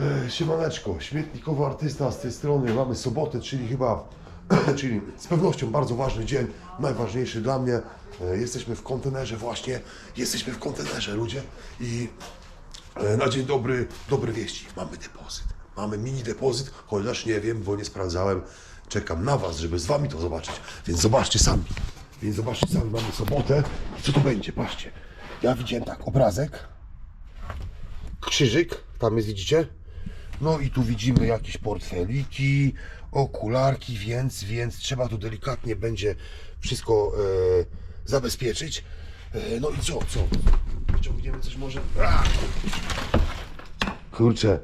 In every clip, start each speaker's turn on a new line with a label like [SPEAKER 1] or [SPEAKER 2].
[SPEAKER 1] E, Siemaneczko, śmietnikowy artysta z tej strony. Mamy sobotę, czyli chyba, czyli z pewnością bardzo ważny dzień, najważniejszy dla mnie. E, Jesteśmy w kontenerze właśnie, jesteśmy w kontenerze ludzie i e, na dzień dobry, dobre wieści. Mamy depozyt, mamy mini depozyt, chociaż nie wiem, bo nie sprawdzałem. Czekam na Was, żeby z Wami to zobaczyć, więc zobaczcie sami. Więc zobaczcie sami, mamy sobotę i co to będzie, patrzcie. Ja widziałem tak, obrazek, krzyżyk, tam jest, widzicie? No i tu widzimy jakieś portfeliki, okularki, więc, więc trzeba tu delikatnie będzie wszystko e, zabezpieczyć. E, no i co, co? Wyciągniemy coś może? A! Kurczę,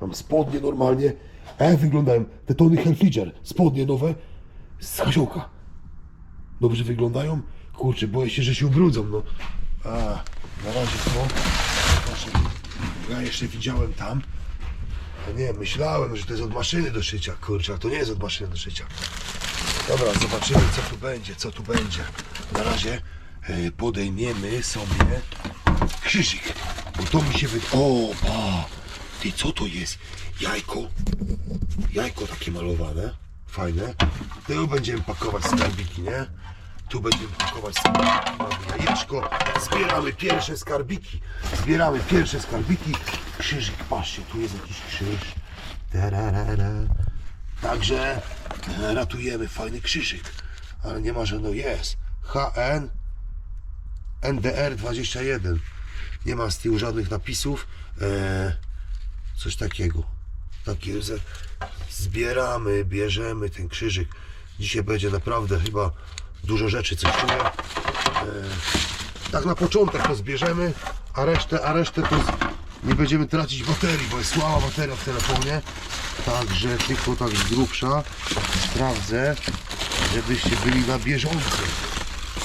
[SPEAKER 1] mam spodnie normalnie. A jak wyglądają te Tony Hilfiger? Spodnie nowe z Hasiołka. Dobrze wyglądają? Kurczę, boję się, że się ubrudzą, no. A, na razie to. Ja jeszcze widziałem tam. No nie, myślałem, że to jest od maszyny do szycia. Kurczę, a to nie jest od maszyny do szycia. Dobra, zobaczymy co tu będzie, co tu będzie. Na razie e, podejmiemy sobie krzyżyk. Bo to mi się wyda... O, pa! Ty, co to jest? Jajko. Jajko takie malowane. Fajne. Tu będziemy pakować skarbiki, nie? Tu będziemy pakować skarbiki. Mamy jajeczko. Zbieramy pierwsze skarbiki. Zbieramy pierwsze skarbiki. Krzyżyk, patrzcie, tu jest jakiś krzyż. Tararara. Także e, ratujemy fajny krzyżyk. Ale nie ma, no jest. HN NDR 21. Nie ma z tyłu żadnych napisów. E, coś takiego. Takie zbieramy, bierzemy ten krzyżyk. Dzisiaj będzie naprawdę chyba dużo rzeczy, coś czuję. E, tak na początek to zbierzemy, a resztę, a resztę to nie będziemy tracić baterii, bo jest słaba bateria w telefonie. Także tylko tak z grubsza sprawdzę, żebyście byli na bieżąco.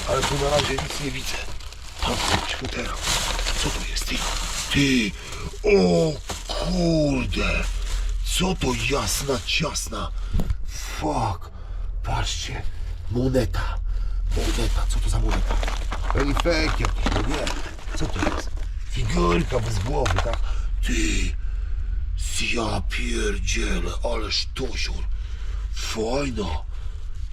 [SPEAKER 1] Ale tu na razie nic nie widzę. Tam. Co to jest ty? Ty! O kurde! Co to jasna ciasna? Fuck! Patrzcie! Moneta! Moneta! Co to za moneta? Fake jakiś, no nie. Co to jest? Figurka bez głowy, tak? Ty! Ja pierdzielę, ale sztosior. Fajna.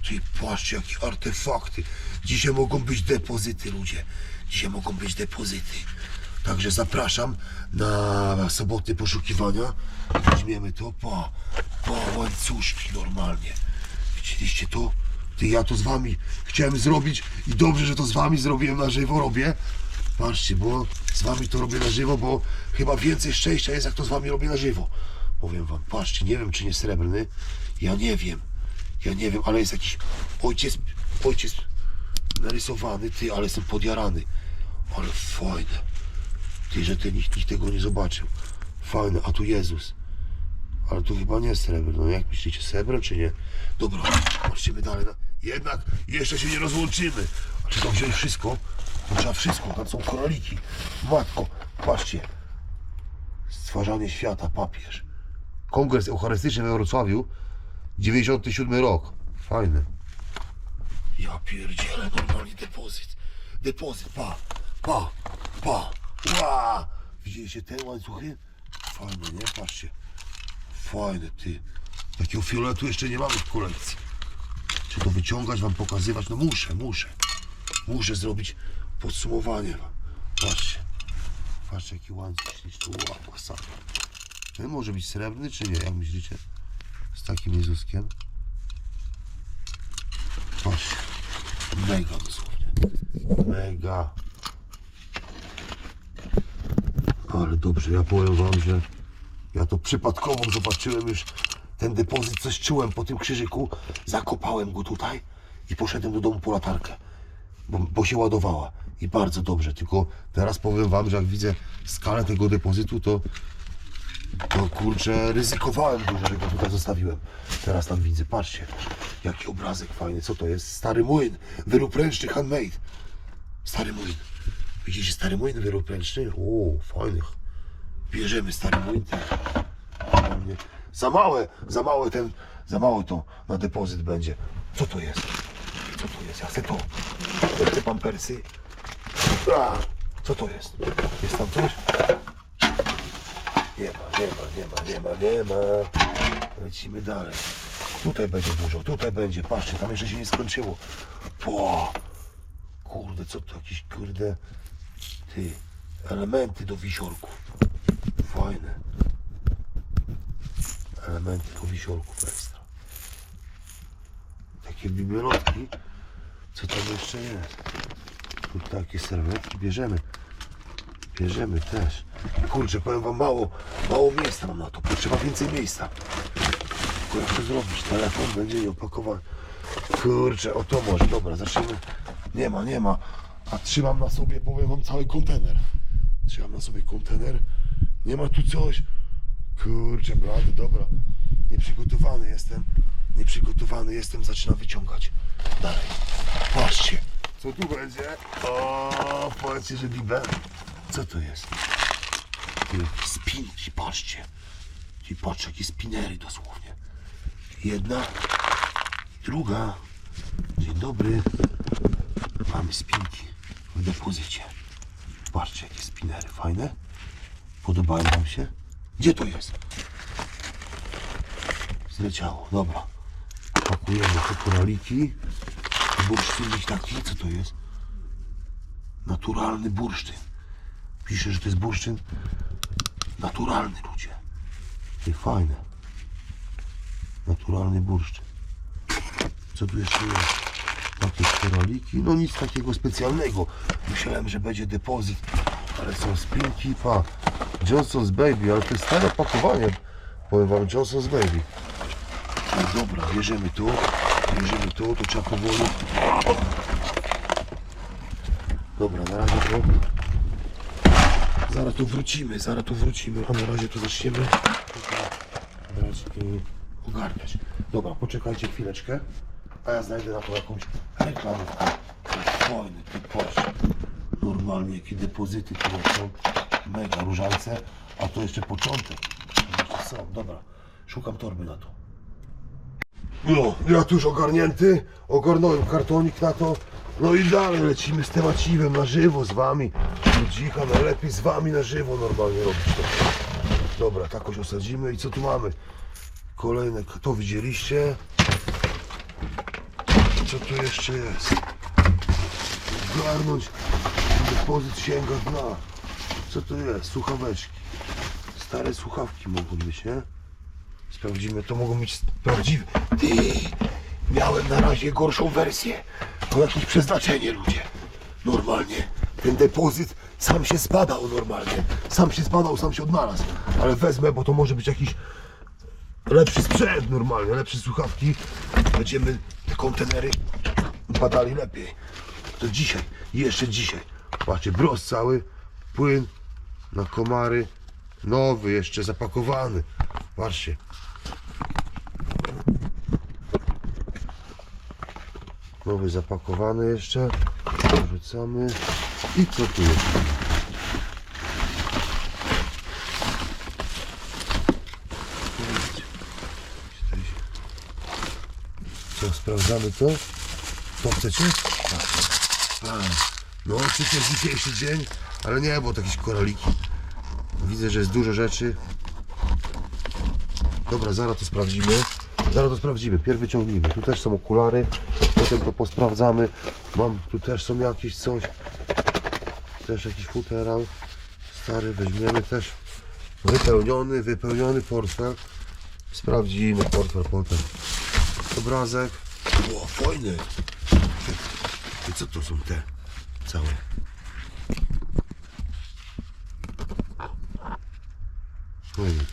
[SPEAKER 1] Ty patrzcie, jakie artefakty. Dzisiaj mogą być depozyty, ludzie. Dzisiaj mogą być depozyty. Także zapraszam na soboty poszukiwania. Weźmiemy to, pa, pa, łańcuszki normalnie. Widzieliście to? Ty, ja to z wami chciałem zrobić i dobrze, że to z wami zrobiłem na żywo, robię. Patrzcie, bo z wami to robię na żywo, bo chyba więcej szczęścia jest, jak to z wami robię na żywo. Powiem wam, patrzcie, nie wiem, czy nie srebrny. Ja nie wiem. Ja nie wiem, ale jest jakiś ojciec, ojciec narysowany, ty, ale jestem podjarany. Ale fajne. Ty, że ten nikt, nikt tego nie zobaczył. Fajne, a tu Jezus. Ale tu chyba nie srebro. No jak myślicie, srebro czy nie? Dobra, patrzymy dalej. Na... Jednak jeszcze się nie rozłączymy. Czy to wziąć wszystko? Trzeba wszystko, tam są króliki. Matko, patrzcie. Stwarzanie świata, papież. Kongres Eucharystyczny we Wrocławiu, 97 rok. Fajne. Ja pierdzielę, normalnie depozyt. Depozyt, pa, pa, pa. Ła! Widzieliście te łańcuchy? Fajne, nie? Patrzcie. Fajne, ty. Takiego fioletu jeszcze nie mamy w kolekcji. Czy to wyciągać, wam pokazywać? No muszę, muszę. Muszę zrobić podsumowanie. Patrzcie. Patrzcie, jaki łańcuch śliczny. Ła, masakra. Ten może być srebrny, czy nie? Jak myślicie? Z takim Jezuskiem. Patrzcie. Mega dosłownie. Mega. Ale dobrze, ja powiem wam, że ja to przypadkowo zobaczyłem już ten depozyt, coś czułem po tym krzyżyku, zakopałem go tutaj i poszedłem do domu po latarkę, bo, bo się ładowała i bardzo dobrze, tylko teraz powiem wam, że jak widzę skalę tego depozytu, to to kurczę, ryzykowałem dużo, że go tutaj zostawiłem. Teraz tam widzę, patrzcie, jaki obrazek fajny, co to jest? Stary młyn, wyrób ręczny, handmade. Stary młyn. Widzicie, stary młyn, wyrób ręczny? O, fajnych. Bierzemy stary młyn. Za małe, za małe ten, za małe to na depozyt będzie. Co to jest? Co to jest? Ja chcę to. Ja chcę pampersy. Co to jest? Jest tam coś? Nie ma, nie ma, nie ma, nie ma, nie ma. Lecimy dalej. Tutaj będzie dużo, tutaj będzie. Patrzcie, tam jeszcze się nie skończyło. Po. Kurde, co to jakieś kurde. Ty. Elementy do wisiorków. Fajne. Elementy do wisiorków ekstra. Takie biblioteki. Co tam jeszcze jest? Tu takie serwetki bierzemy. Bierzemy też. Kurczę, powiem wam mało, mało miejsca mam na to. Potrzeba więcej miejsca. Jak to zrobić? Telefon będzie nieopakowany. Kurczę, o to może. Dobra, zaczniemy. Nie ma, nie ma. A trzymam na sobie, powiem wam, cały kontener. Trzymam na sobie kontener. Nie ma tu coś. Kurczę, blady, dobra. Nieprzygotowany jestem. Nieprzygotowany jestem, zaczynam wyciągać. Dalej. Patrzcie. Co tu będzie? O, powiedzcie, że bibel. Co to jest? Spinki, patrzcie. I patrz, jakie spinery dosłownie. Jedna, druga. Dzień dobry. Mamy spinki w depozycie. Patrzcie, jakie spinery fajne. Podobają wam się? Gdzie to jest? Zleciało, dobra. Pakujemy te koraliki. Bursztynik taki, co to jest? Naturalny bursztyn. Pisze, że to jest bursztyn naturalny, ludzie. I fajne. Naturalny bursztyn. Co tu jeszcze jest? Takie koraliki. No nic takiego specjalnego. Myślałem, że będzie depozyt. Ale są spinki, pa. Johnson's Baby, ale to jest stare opakowanie. Powiem wam, Johnson's Baby. No dobra, bierzemy tu. Bierzemy tu, to trzeba powoli. Dobra, na razie to. Zaraz tu wrócimy, zaraz tu wrócimy, a na razie to zaczniemy brać i ogarniać. Dobra, poczekajcie chwileczkę, a ja znajdę na to jakąś reklamówkę. Fajny ty patrz. Normalnie jakie depozyty tu są. Mega różańce, a to jeszcze początek. Są, dobra. Szukam torby na to. No, ja tu już ogarnięty, ogarnąłem kartonik na to. No i dalej lecimy z temaciwem na żywo z wami. Ludzika, najlepiej z wami na żywo normalnie robić to. Dobra, takoś osadzimy i co tu mamy? Kolejne, to widzieliście? Co tu jeszcze jest? Zgarnąć depozyt sięga dna. Co to jest? Słuchaweczki. Stare słuchawki mogą być, nie? Sprawdzimy, to mogą być prawdziwe. Ty, miałem na razie gorszą wersję. To jakieś przeznaczenie, ludzie. Normalnie. Ten depozyt sam się zbadał normalnie. Sam się zbadał, sam się odnalazł. Ale wezmę, bo to może być jakiś lepszy sprzęt normalnie, lepsze słuchawki. Będziemy te kontenery badali lepiej. To dzisiaj, jeszcze dzisiaj. Patrzcie, bros cały, płyn na komary. Nowy, jeszcze zapakowany. Patrzcie. Nowy zapakowany jeszcze. Wrzucamy. I co tu jest? Co, sprawdzamy to? To chcecie? Tak. A, No, oczywiście dzisiejszy dzień, ale nie, bo to jakieś koraliki. Widzę, że jest dużo rzeczy. Dobra, zaraz to sprawdzimy. Zaraz to sprawdzimy. Pierw wyciągnijmy. Tu też są okulary. Potem to posprawdzamy. Mam, tu też są jakieś coś. Też jakiś futerał. Stary, weźmiemy też. Wypełniony, wypełniony portfel. Sprawdzimy portfel potem. Obrazek. O, fajny. Ty, co to są te całe? Fajny.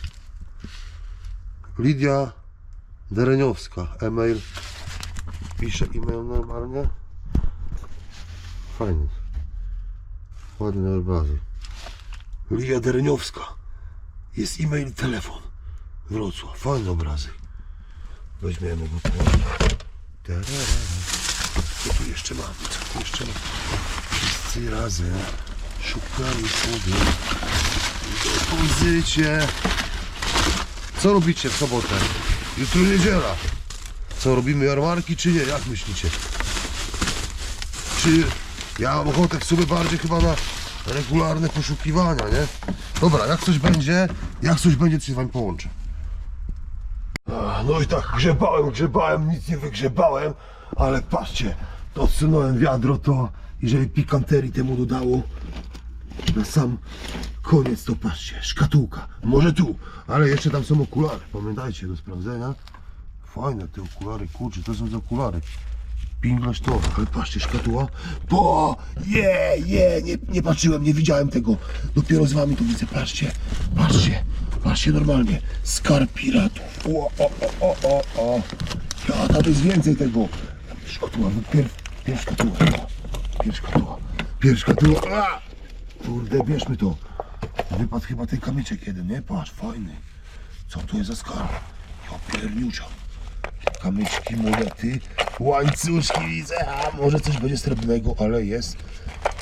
[SPEAKER 1] Lidia Dereniowska, e-mail. Pisze e-mail normalnie. Fajny. Ładny obrazek. Lidia Dereniowska. Jest e-mail, telefon. Wrocław. Fajny obrazek. Weźmiemy go. Tarara. Co tu jeszcze mamy? Co tu jeszcze mamy? Wszyscy razem szukamy sobie w depozycie. Co robicie w sobotę? Jutro niedziela. Co robimy jarmarki czy nie? Jak myślicie? Czy ja mam ochotę w sumie bardziej chyba na regularne poszukiwania, nie? Dobra, jak coś będzie, jak coś będzie, to się z wami połączę. No i tak grzebałem, grzebałem, nic nie wygrzebałem, ale patrzcie, to odsunąłem wiadro to i żeby pikanterii temu dodało na sam koniec, to patrzcie, szkatułka, może tu, ale jeszcze tam są okulary, pamiętajcie do sprawdzenia. Fajne te okulary, kurczę, to są za okulary. Pinglasz to, ale patrzcie, szkatuła. Bo, je, je, nie, nie patrzyłem, nie widziałem tego. Dopiero z wami to widzę, patrzcie, patrzcie, patrzcie normalnie. Skarb piratów. O, o, o, o, o, o. Ja, tam jest więcej tego. Szkatuła, pierw, pierw szkatuła. Pierw szkatuła, pierw szkatuła. A! Kurde, bierzmy to. Wypadł chyba ten kamyczek jeden, nie? Patrz, fajny. Co to jest za skarb? Ja pierniucia kamyczki, monety, łańcuszki widzę, a może coś będzie srebrnego, ale jest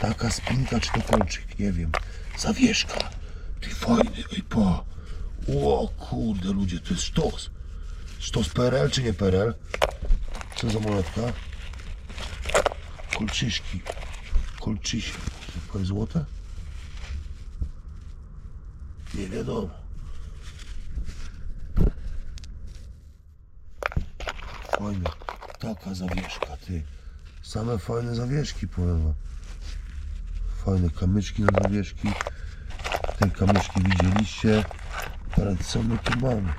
[SPEAKER 1] taka spinka czy to kolczyk, nie wiem. Zawieszka, ty fajny, ej pa. O kurde ludzie, to jest sztos. Sztos PRL czy nie PRL? Co za monetka? Kolczyszki, kolczysi. To jest złote? Nie wiadomo. Fajna, taka zawieszka, ty. Same fajne zawieszki, powiem wam. Fajne kamyczki na zawieszki. Te kamyczki widzieliście. Ale co my tu mamy?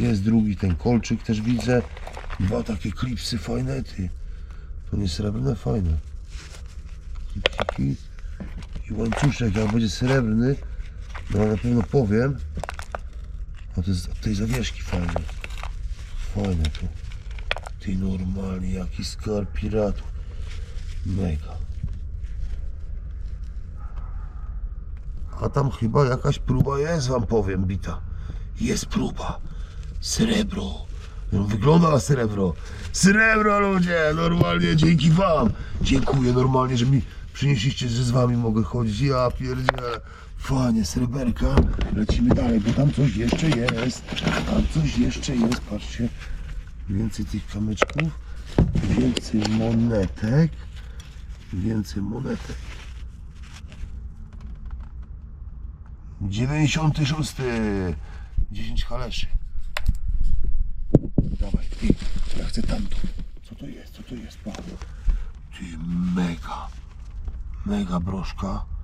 [SPEAKER 1] Jest drugi ten kolczyk też widzę. Dwa takie klipsy fajne, ty. To nie srebrne, fajne. I łańcuszek, jak będzie srebrny, no na pewno powiem. A to jest od tej zawieszki fajne. Fajne to. Ty normalnie, jaki skarb piratów. Mega. A tam chyba jakaś próba jest, wam powiem, bita. Jest próba. Srebro. No, wygląda na srebro. Srebro, ludzie, normalnie dzięki wam. Dziękuję normalnie, że mi przynieśliście, że z wami mogę chodzić. Ja pierdzielę. Fajnie, sreberka. Lecimy dalej, bo tam coś jeszcze jest. Tam coś jeszcze jest, patrzcie. Więcej tych kamyczków, więcej monetek, więcej monetek. 96. 10 haleszy. Dawaj, ty, ja chcę tamto. Co to jest? Co to jest? Pa. Ty, mega. Mega broszka.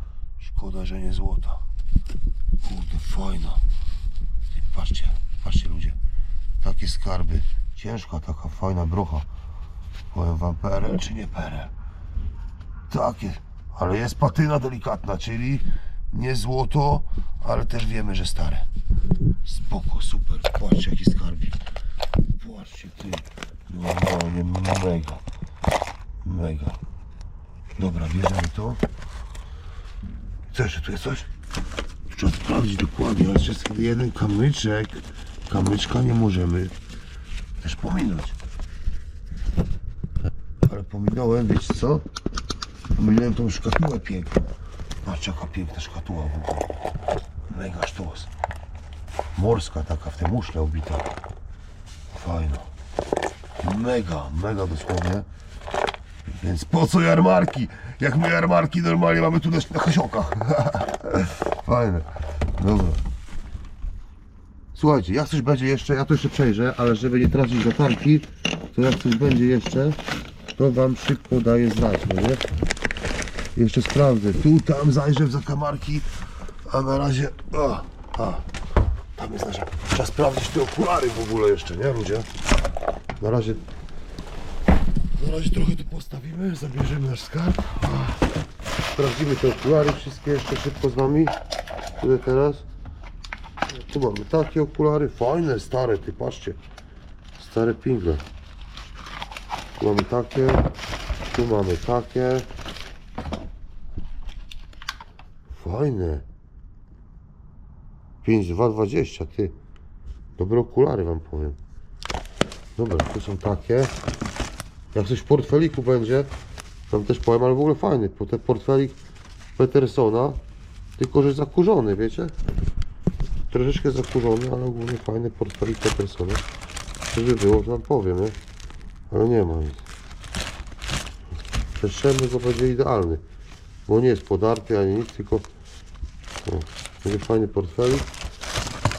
[SPEAKER 1] Szkoda, że nie złota. Kurde, fajna. Patrzcie, patrzcie ludzie. Takie skarby. Ciężka, taka fajna brocha. Powiem wam PRL czy nie PRL? Takie. Ale jest patyna delikatna, czyli nie złoto, ale też wiemy, że stare. Spoko, super. Patrzcie jaki skarbik. Patrzcie ty. Normalnie mega. Mega. Dobra, bierzemy to. Co tu jest coś? Trzeba sprawdzić dokładnie, ale jest jeden kamyczek. Kamyczka nie możemy też pominąć. Ale pominąłem, wiecie co? Pominąłem tą szkatułę piękną. Patrz jaka piękna szkatuła w ogóle. Mega sztos. Morska taka, w te muszle obita. Fajna. Mega, mega dosłownie. Więc po co jarmarki? Jak my jarmarki normalnie mamy tu na, Hasiokach. Fajne. Dobra. Słuchajcie, jak coś będzie jeszcze, ja to jeszcze przejrzę, ale żeby nie tracić latarki, to jak coś będzie jeszcze, to wam szybko daję znać, no nie? Jeszcze sprawdzę, tu, tam zajrzę w zakamarki, a na razie, a, a, tam jest nasza, trzeba sprawdzić te okulary w ogóle jeszcze, nie ludzie? Na razie, na razie trochę tu postawimy, zabierzemy nasz skarb, sprawdzimy te okulary wszystkie jeszcze szybko z wami, tutaj teraz. Tu mamy takie okulary, fajne, stare, ty patrzcie. Stare pingle. Tu mamy takie, tu mamy takie. Fajne. 5220, ty. Dobre okulary wam powiem. Dobra, tu są takie. Jak coś w portfeliku będzie, tam też powiem, ale w ogóle fajny. Bo ten portfelik Petersona, tylko że zakurzony, wiecie? troszeczkę zakurzony, ale ogólnie fajny portfelik Petersona. Żeby było, to wam powiem, nie? Ale nie ma nic. Przestrzemy go będzie idealny.
[SPEAKER 2] bo nie jest podarty ani nic, tylko o, będzie fajny portfelik.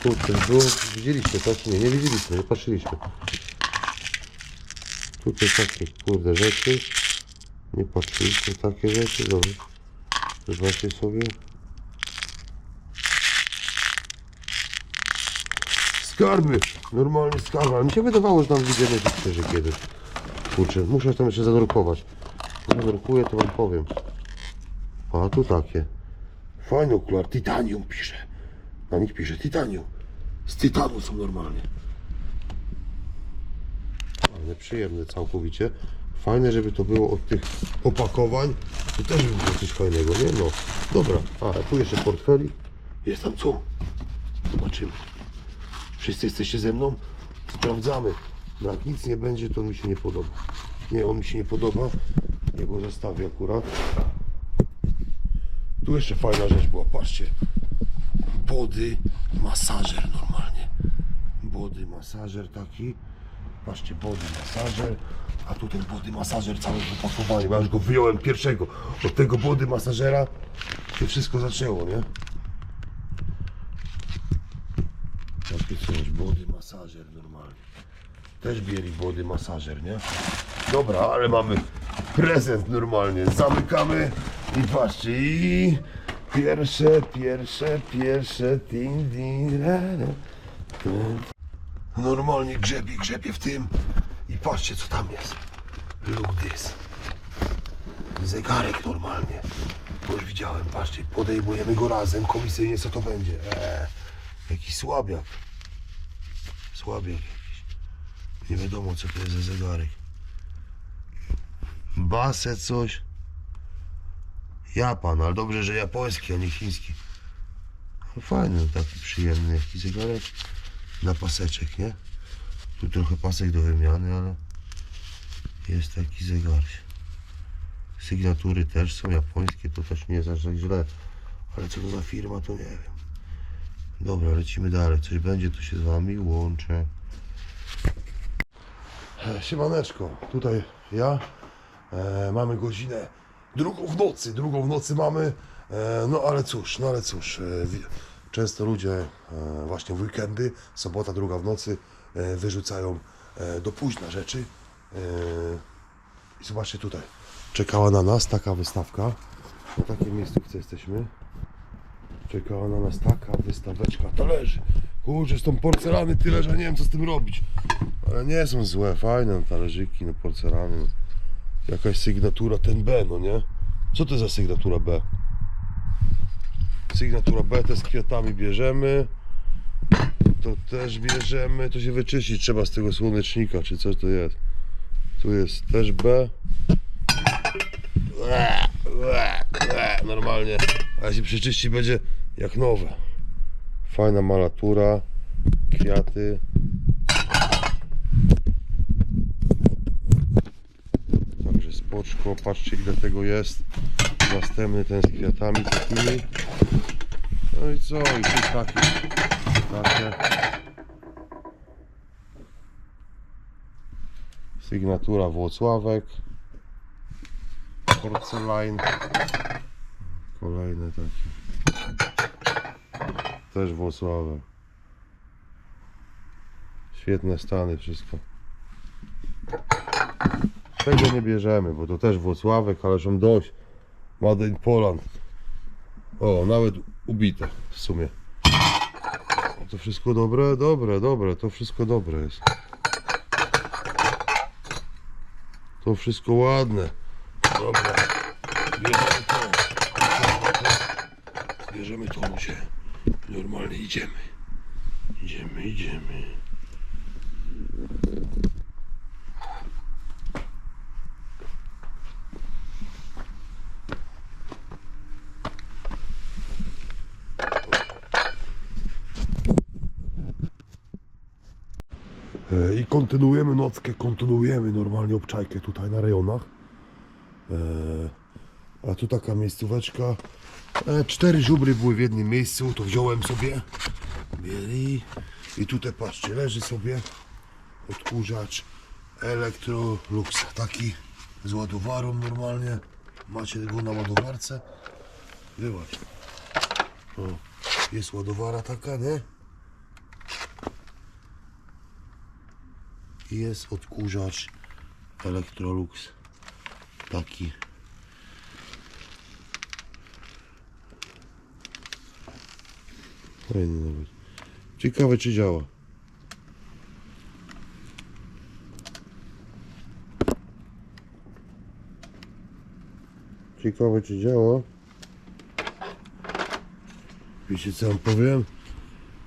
[SPEAKER 2] Tu coś było, widzieliście, tak? Nie, nie widzieliśmy, nie patrzyliśmy. Tutaj takie kurde rzeczy. Nie patrzyliśmy takie rzeczy, dobra. Zobaczcie sobie. Skarby! Normalnie skarby, ale mi się wydawało, że tam widziałem jakieś krzyży kiedyś. Kurczę, muszę tam jeszcze zadrukować. Zadrukuję, to wam powiem. A tu takie.
[SPEAKER 1] Fajny okular, titanium pisze. Na nich pisze titanium. Z tytanu są normalnie.
[SPEAKER 2] Ale przyjemne całkowicie. Fajne, żeby to było od tych opakowań. To też by było coś fajnego, nie? No. Dobra, a tu jeszcze portfeli.
[SPEAKER 1] Jest tam co? Zobaczymy. Wszyscy jesteście ze mną? Sprawdzamy.
[SPEAKER 2] No jak nic nie będzie, to mi się nie podoba.
[SPEAKER 1] Nie, on mi się nie podoba. Ja go zostawię akurat. Tu jeszcze fajna rzecz była, patrzcie. Body masażer normalnie. Body masażer taki. Patrzcie, body masażer. A tu ten body masażer cały w opakowaniu. Ja już go wyjąłem pierwszego. Od tego body masażera się wszystko zaczęło, nie? Takie coś, body masażer normalnie. Też bieli body masażer, nie? Dobra, ale mamy prezent normalnie. Zamykamy i patrzcie i pierwsze, pierwsze, pierwsze ding, ding, ra, ra. Normalnie grzebie, grzebie w tym i patrzcie co tam jest. Look this. Zegarek normalnie. Bo już widziałem, patrzcie, podejmujemy go razem, komisyjnie co to będzie. Eee, jakiś słabiak. Słabiak jakiś. Nie wiadomo co to jest za zegarek. Baset coś. Japan, ale dobrze, że japoński, a nie chiński. No Fajny, taki przyjemny jakiś zegarek na paseczek, nie? Tu trochę pasek do wymiany, ale jest taki zegarek. Sygnatury też są japońskie, to też nie jest aż tak źle. Ale co to za firma, to nie wiem. Dobra, lecimy dalej. Coś będzie, to się z wami łączę. Siemaneczko, tutaj ja. E, mamy godzinę drugą w nocy, drugą w nocy mamy. E, no ale cóż, no ale cóż. E, często ludzie e, właśnie w weekendy, sobota, druga w nocy e, wyrzucają e, do późna rzeczy. I zobaczcie tutaj, czekała na nas taka wystawka. Na takiej miejscówce jesteśmy. Czekała na nas taka wystaweczka talerzy. Kurczę, z tą porcelany tyle, że nie wiem co z tym robić. Ale nie są złe, fajne talerzyki, no porcelany. No. Jakaś sygnatura ten B, no nie? Co to za sygnatura B? Sygnatura B te z kwiatami bierzemy. To też bierzemy. To się wyczyścić trzeba z tego słonecznika, czy coś to jest. Tu jest też B. Normalnie. A się przeczyści będzie jak nowe. Fajna malatura. Kwiaty. Także spoczko, patrzcie ile tego jest. Następny ten z kwiatami takimi. No i co? I tu takie. takie. Sygnatura Włocławek. Porcelain. Kolejne takie. Też Włocławek. Świetne stany, wszystko. Tego nie bierzemy, bo to też Włocławek, ale są dość. Made in Poland. O, nawet ubite w sumie. To wszystko dobre? Dobre, dobre, to wszystko dobre jest. To wszystko ładne. Dobra. Bierzemy to. Bierzemy to, ludzie. Normalnie idziemy. Idziemy, idziemy. E, I kontynuujemy nockę, kontynuujemy normalnie obczajkę tutaj na rejonach. E, A tu taka miejscóweczka. E, Cztery żubry były w jednym miejscu, to wziąłem sobie. Mieli. I tutaj patrzcie, leży sobie odkurzacz Electrolux. Taki z ładowarą normalnie. Macie go na ładowarce. Wyłącz. O, jest ładowara taka, nie? Jest odkurzacz Electrolux. Taki. Fajny nawet. Ciekawe czy działa. Ciekawe czy działa. Wiecie co wam powiem?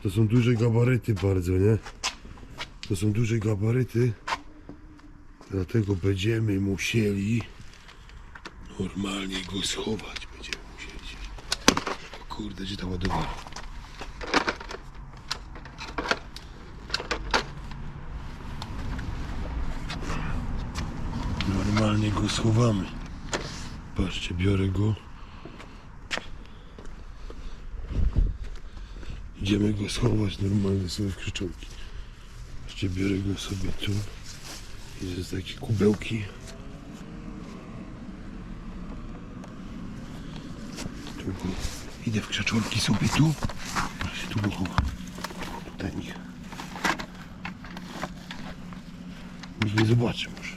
[SPEAKER 1] To są duże gabaryty bardzo, nie? To są duże gabaryty. Dlatego będziemy musieli normalnie go schować. Będziemy musieli. Kurde, gdzie ta ładowarka? Normalnie go schowamy. Patrzcie, biorę go. Idziemy go schować normalnie sobie w krzyczonki. Patrzcie, biorę go sobie tu. I jest takie kubełki. Tu go. Idę w krzaczorki sobie tu. Patrzcie, tu go. Tutaj niech. Nikt nie zobaczy może.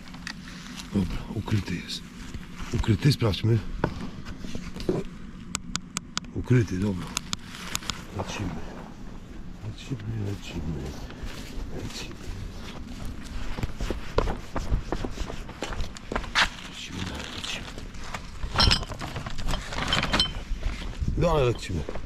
[SPEAKER 1] Dobra, ukryty jest. Ukryty, sprawdźmy. Ukryty, dobra. Lecimy. Lecimy, lecimy. Lecimy. Lecimy, lecimy. No ale lecimy.